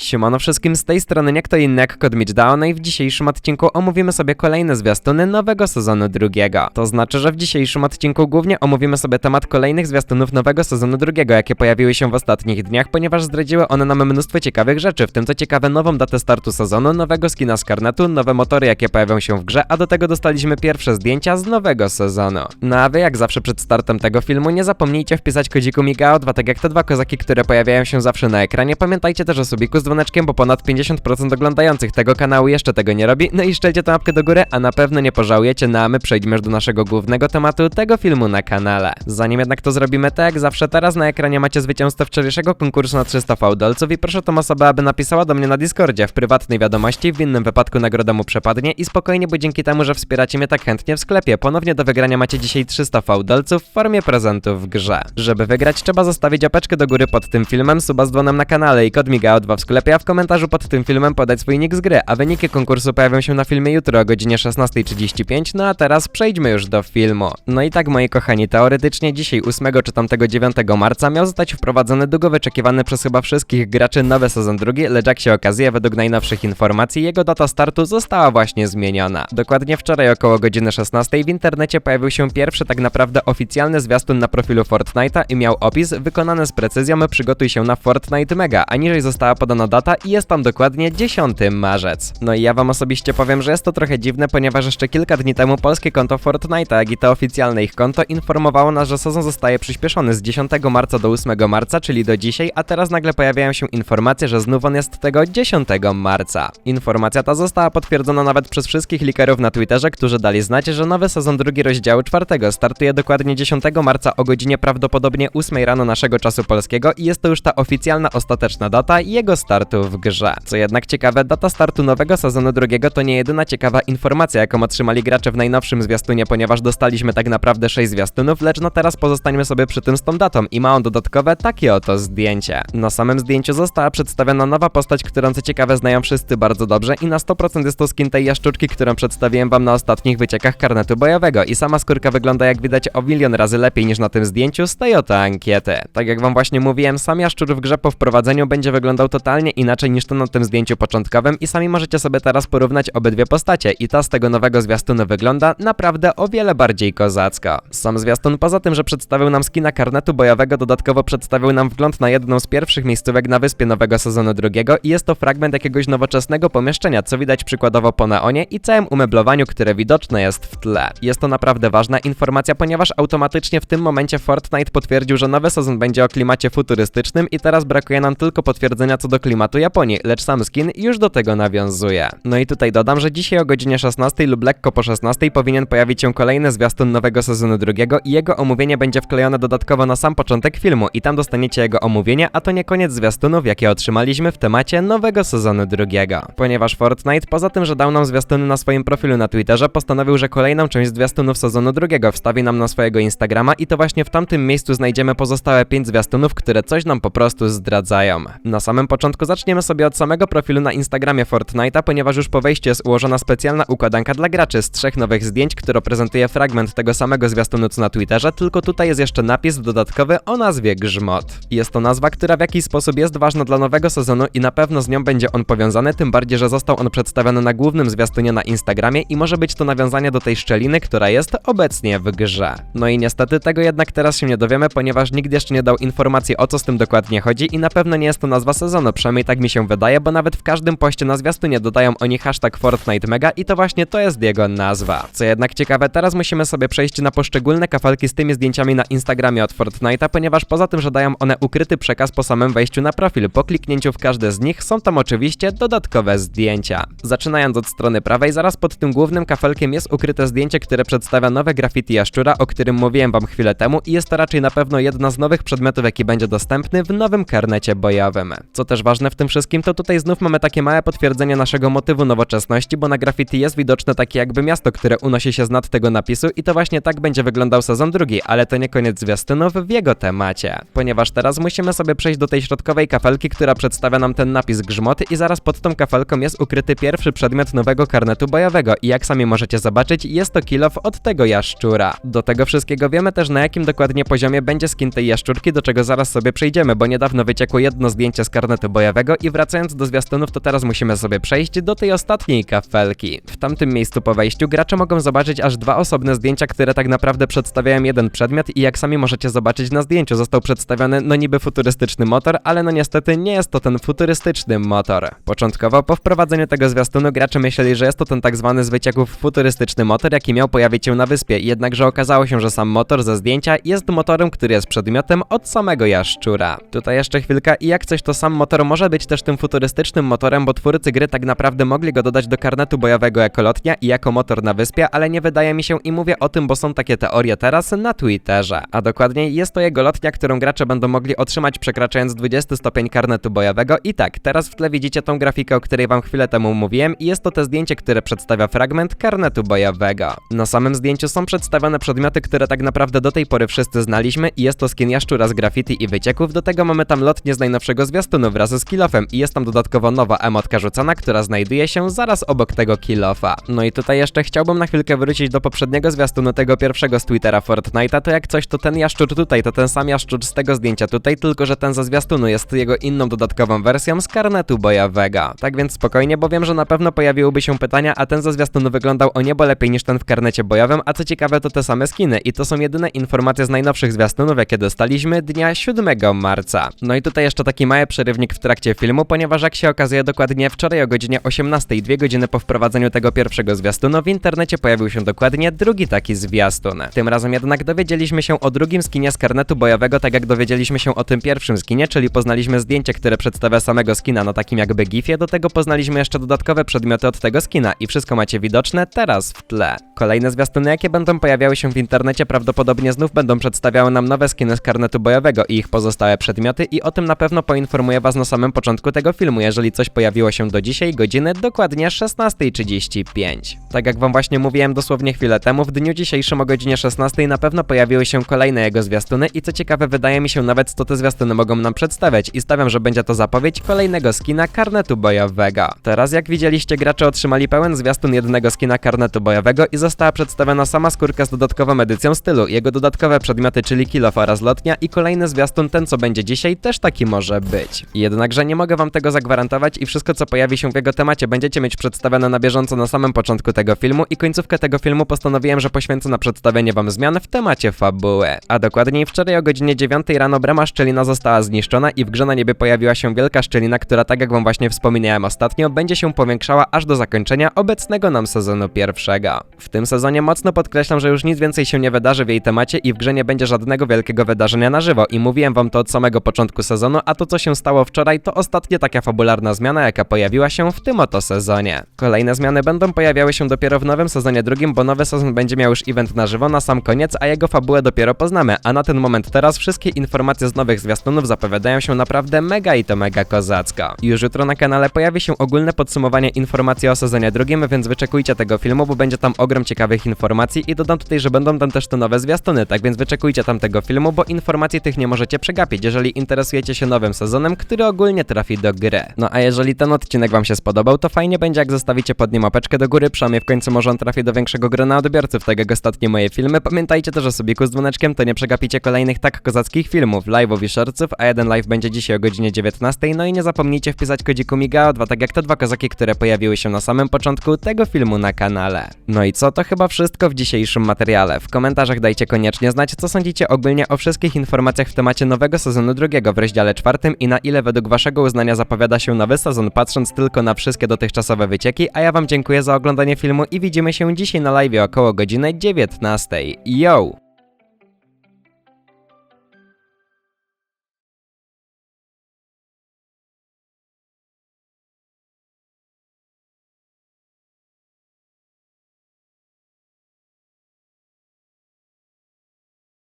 Siemano wszystkim, z tej strony nie kto inny jak Kod Down, no i w dzisiejszym odcinku omówimy sobie kolejne zwiastuny nowego sezonu drugiego. To znaczy, że w dzisiejszym odcinku głównie omówimy sobie temat kolejnych zwiastunów nowego sezonu drugiego, jakie pojawiły się w ostatnich dniach, ponieważ zdradziły one nam mnóstwo ciekawych rzeczy, w tym co ciekawe nową datę startu sezonu, nowego skina z karnetu, nowe motory jakie pojawią się w grze, a do tego dostaliśmy pierwsze zdjęcia z nowego sezonu. No a wy jak zawsze przed startem tego filmu nie zapomnijcie wpisać kodziku MIGAO2, tak jak te dwa kozaki, które pojawiają się zawsze na ekranie. Pamiętajcie też o subiku z dzwoneczkiem, bo ponad 50% oglądających tego kanału jeszcze tego nie robi. No i szczelcie tę łapkę do góry, a na pewno nie pożałujecie, no a my przejdźmy już do naszego głównego tematu tego filmu na kanale. Zanim jednak to zrobimy, tak jak zawsze teraz na ekranie macie zwycięzcę wczorajszego konkursu na 300 fałdolców i proszę tą osobę, aby napisała do mnie na Discordzie w prywatnej wiadomości, w innym wypadku nagroda mu przepadnie i spokojnie, bo dzięki temu, że wspieracie mnie tak chętnie w sklepie, ponownie do wygrania macie dzisiaj 300 fałdolców w formie prezentów w grze. Żeby wygrać, trzeba zostawić opeczkę do góry pod tym filmem, suba z dzwonem na kanale i kod MIGAO2 w sklepie, a w komentarzu pod tym filmem podać swój nick z gry, a wyniki konkursu pojawią się na filmie jutro o godzinie 16.35, no a teraz przejdźmy już do filmu. No i tak moi kochani, teoretycznie dzisiaj 8 czy tamtego 9 marca miał zostać wprowadzony długo wyczekiwany przez chyba wszystkich graczy nowy sezon drugi, lecz jak się okazuje, według najnowszych informacji, jego data startu została właśnie zmieniona. Dokładnie wczoraj około godziny 16 w internecie pojawił się pierwszy tak naprawdę oficjalny zwiastun na profilu Fortnite'a i miał opis wykonany z precyzją przygotuj się na Fortnite Mega, a niżej została podana data i jest tam dokładnie 10 marzec. No i ja wam osobiście powiem, że jest to trochę dziwne, ponieważ jeszcze kilka dni temu polskie konto Fortnite'a, jak i to oficjalne ich konto informowało nas, że sezon zostaje przyspieszony z 10 marca do 8 marca, czyli do dzisiaj, a teraz nagle pojawiają się informacje, że znów on jest tego 10 marca. Informacja ta została potwierdzona nawet przez wszystkich likerów na Twitterze, którzy dali znać, że nowy sezon drugi rozdziału czwartego startuje dokładnie 10 marca o godzinie prawdopodobnie 8 rano naszego czasu polskiego i jest to już ta oficjalna ostateczna data jego startu w grze. Co jednak ciekawe, data startu nowego sezonu drugiego to nie jedyna ciekawa informacja, jaką otrzymali gracze w najnowszym zwiastunie, ponieważ dostaliśmy tak naprawdę 6 zwiastunów, lecz no teraz pozostańmy sobie przy tym z tą datą i ma on dodatkowe takie oto zdjęcie. Na samym zdjęciu została przedstawiona nowa postać, którą co ciekawe znają wszyscy bardzo dobrze i na 100% jest to skin tej jaszczurki, którą przedstawiłem wam na ostatnich wyciekach karnetu bojowego i sama skórka wygląda jak widać o milion razy lepiej niż na tym zdjęciu z tej oto ankiety. Tak jak wam właśnie mówiłem, sam jaszczur w grze po wprowadzeniu będzie wyglądał totalnie inaczej niż to na tym zdjęciu początkowym i sami możecie sobie teraz porównać obydwie postacie i ta z tego nowego zwiastunu wygląda naprawdę o wiele bardziej kozacko. Sam zwiastun poza tym, że przedstawił nam skina karnetu bojowego, dodatkowo przedstawił nam wgląd na jedną z pierwszych miejscówek na wyspie nowego sezonu drugiego i jest to fragment jakiegoś nowoczesnego pomieszczenia, co widać przykładowo po neonie i całym umeblowaniu, które widoczne jest w tle. Jest to naprawdę ważna informacja, ponieważ automatycznie w tym momencie Fortnite potwierdził, że nowy sezon będzie o klimacie futurystycznym i teraz brakuje nam tylko potwierdzenia co do klimatu Japonii, lecz sam skin już do tego nawiązuje. No i tutaj dodam, że dzisiaj o godzinie 16 lub lekko po 16 powinien pojawić się kolejny zwiastun nowego sezonu drugiego i jego omówienie będzie wklejone dodatkowo na sam początek filmu i tam dostaniecie jego omówienie, a to nie koniec zwiastunów, jakie otrzymaliśmy w temacie nowego sezonu drugiego. Ponieważ Fortnite, poza tym, że dał nam zwiastuny na swoim profilu na Twitterze, postanowił, że kolejną część zwiastunów sezonu drugiego wstawi nam na swojego Instagrama i to właśnie w tamtym miejscu znajdziemy pozostałe 5 zwiastunów, które coś nam po prostu zdradzają. Na samym początku zaczniemy sobie od samego profilu na Instagramie Fortnite'a, ponieważ już po wejściu jest ułożona specjalna układanka dla graczy z trzech nowych zdjęć, która prezentuje fragment tego samego zwiastunu co na Twitterze, tylko tutaj jest jeszcze napis dodatkowy o nazwie Grzmot. Jest to nazwa, która w jakiś sposób jest ważna dla nowego sezonu i na pewno z nią będzie on powiązany, tym bardziej, że został on przedstawiony na głównym zwiastunie na Instagramie i może być to nawiązanie do tej szczeliny, która jest obecnie w grze. No i niestety tego jednak teraz się nie dowiemy, ponieważ nikt jeszcze nie dał informacji o co z tym dokładnie chodzi i na pewno nie jest to nazwa sezonu, przynajmniej tak mi się wydaje, bo nawet w każdym poście na zwiastunie dodają oni hashtag Fortnite Mega i to właśnie to jest jego nazwa. Co jednak ciekawe, teraz musimy sobie przejść na poszczególne kafelki z tymi zdjęciami na Instagramie od Fortnite'a, ponieważ poza tym, że dają one ukryty przekaz po samym wejściu na profil, po kliknięciu w każde z nich są tam oczywiście dodatkowe zdjęcia. Zaczynając od strony prawej, zaraz pod tym głównym kafelkiem jest ukryte zdjęcie, które przedstawia nowe graffiti jaszczura, o którym mówiłem wam chwilę temu i jest to raczej na pewno jedna z nowych przedmiotów, jaki będzie dostępny w nowym karnecie bojowym. Co też ważne w tym wszystkim, to tutaj znów mamy takie małe potwierdzenie naszego motywu nowoczesności, bo na graffiti jest widoczne takie jakby miasto, które unosi się z nad tego napisu i to właśnie tak będzie wyglądał sezon drugi, ale to nie koniec zwiastunów w jego temacie. Ponieważ teraz musimy sobie przejść do tej środkowej kafelki, która przedstawia nam ten napis grzmoty i zaraz pod tą kafelką jest ukryty pierwszy przedmiot nowego karnetu bojowego i jak sami możecie zobaczyć, jest to kill off od tego jaszczura. Do tego wszystkiego wiemy też na jakim dokładnie poziomie będzie skin tej jaszczurki, do czego zaraz sobie przejdziemy, bo niedawno wyciekło jedno zdjęcie z karnetu bojowego, i wracając do zwiastunów, to teraz musimy sobie przejść do tej ostatniej kafelki. W tamtym miejscu po wejściu gracze mogą zobaczyć aż dwa osobne zdjęcia, które tak naprawdę przedstawiają jeden przedmiot i jak sami możecie zobaczyć na zdjęciu został przedstawiony no niby futurystyczny motor, ale no niestety nie jest to ten futurystyczny motor. Początkowo po wprowadzeniu tego zwiastunu gracze myśleli, że jest to ten tak zwany z wycieków futurystyczny motor, jaki miał pojawić się na wyspie, jednakże okazało się, że sam motor ze zdjęcia jest motorem, który jest przedmiotem od samego jaszczura. Tutaj jeszcze chwilka i jak coś to sam motor może być też tym futurystycznym motorem, bo twórcy gry tak naprawdę mogli go dodać do karnetu bojowego jako lotnia i jako motor na wyspie, ale nie wydaje mi się i mówię o tym, bo są takie teorie teraz na Twitterze. A dokładniej jest to jego lotnia, którą gracze będą mogli otrzymać przekraczając 20 stopień karnetu bojowego i tak, teraz w tle widzicie tą grafikę, o której wam chwilę temu mówiłem i jest to te zdjęcie, które przedstawia fragment karnetu bojowego. Na samym zdjęciu są przedstawione przedmioty, które tak naprawdę do tej pory wszyscy znaliśmy i jest to skin jaszczura z graffiti i wycieków, do tego mamy tam lotnię z najnowszego zwiastunu wraz z kilofem i jest tam dodatkowo nowa emotka rzucana, która znajduje się zaraz obok tego kilofa. No i tutaj jeszcze chciałbym na chwilkę wrócić do poprzedniego zwiastunu tego pierwszego z Twittera Fortnite'a, to jak coś to ten jaszczur tutaj, to ten sam jaszczur z tego zdjęcia tutaj, tylko że ten ze zwiastunu jest jego inną dodatkową wersją z karnetu bojowego. Tak więc spokojnie, bo wiem, że na pewno pojawiłyby się pytania, a ten ze zwiastunu wyglądał o niebo lepiej niż ten w karnecie bojowym, a co ciekawe to te same skiny i to są jedyne informacje z najnowszych zwiastunów, jakie dostaliśmy dnia 7 marca. No i tutaj jeszcze taki mały przerywnik w trakcie filmu, ponieważ jak się okazuje dokładnie wczoraj o godzinie 18, dwie godziny po wprowadzeniu tego pierwszego zwiastunu, w internecie pojawił się dokładnie drugi taki zwiastun. Tym razem jednak dowiedzieliśmy się o drugim skinie z karnetu bojowego, tak jak dowiedzieliśmy się o tym pierwszym skinie, czyli poznaliśmy zdjęcie, które przedstawia samego skina na takim jakby gifie, do tego poznaliśmy jeszcze dodatkowe przedmioty od tego skina i wszystko macie widoczne teraz w tle. Kolejne zwiastuny, jakie będą pojawiały się w internecie, prawdopodobnie znów będą przedstawiały nam nowe skiny z karnetu bojowego i ich pozostałe przedmioty i o tym na pewno poinformuję was na samym początku tego filmu, jeżeli coś pojawiło się do dzisiaj, godziny dokładnie 16.35. Tak jak wam właśnie mówiłem dosłownie chwilę temu, w dniu dzisiejszym o godzinie 16 na pewno pojawiły się kolejne jego zwiastuny i co ciekawe wydaje mi się nawet co te zwiastuny mogą nam przedstawiać i stawiam, że będzie to zapowiedź kolejnego skina karnetu bojowego. Teraz jak widzieliście gracze otrzymali pełen zwiastun jednego skina karnetu bojowego i została przedstawiona sama skórka z dodatkową edycją stylu, jego dodatkowe przedmioty czyli kilof oraz lotnia i kolejny zwiastun ten co będzie dzisiaj też taki może być. Jednakże nie mogę wam tego zagwarantować i wszystko co pojawi się w jego temacie będziecie mieć przedstawione na bieżąco na samym początku tego filmu i końcówkę tego filmu postanowiłem, że poświęcę na przedstawienie wam zmian w temacie fabuły. A dokładniej wczoraj o godzinie 9 rano brama szczelina została zniszczona i w grze na niebie pojawiła się wielka szczelina, która tak jak wam właśnie wspominałem ostatnio, będzie się powiększała aż do zakończenia obecnego nam sezonu pierwszego. W tym sezonie mocno podkreślam, że już nic więcej się nie wydarzy w jej temacie i w grze nie będzie żadnego wielkiego wydarzenia na żywo i mówiłem wam to od samego początku sezonu, a to co się stało wczoraj to ostatnia taka fabularna zmiana, jaka pojawiła się w tym oto sezonie. Kolejne zmiany będą pojawiały się dopiero w nowym sezonie drugim, bo nowy sezon będzie miał już event na żywo na sam koniec, a jego fabułę dopiero poznamy, a na ten moment teraz wszystkie informacje z nowych zwiastunów zapowiadają się naprawdę mega i to mega kozacko. Już jutro na kanale pojawi się ogólne podsumowanie informacji o sezonie drugim, więc wyczekujcie tego filmu, bo będzie tam ogrom ciekawych informacji i dodam tutaj, że będą tam też te nowe zwiastuny, tak więc wyczekujcie tam tego filmu, bo informacji tych nie możecie przegapić, jeżeli interesujecie się nowym sezonem, który ogólnie trafi do gry. No a jeżeli ten odcinek wam się spodobał, to fajnie będzie jak zostawicie pod nim łapeczkę do góry, przynajmniej w końcu może on trafi do większego grona odbiorców, tak jak ostatnie moje filmy. Pamiętajcie też o subiku z dzwoneczkiem, to nie przegapicie kolejnych tak kozackich filmów, live'ów i shortsów, a jeden live będzie dzisiaj o godzinie 19, no i nie zapomnijcie wpisać kodziku MIGAO2, tak jak te dwa kozaki, które pojawiły się na samym początku tego filmu na kanale. No i co, to chyba wszystko w dzisiejszym materiale. W komentarzach dajcie koniecznie znać, co sądzicie ogólnie o wszystkich informacjach w temacie nowego sezonu drugiego w rozdziale czwartym i na ile według waszego uznania zapowiada się nowy sezon, patrząc tylko na wszystkie dotychczasowe wycieki, a ja wam dziękuję za oglądanie filmu i widzimy się dzisiaj na live około godziny 19. Yo!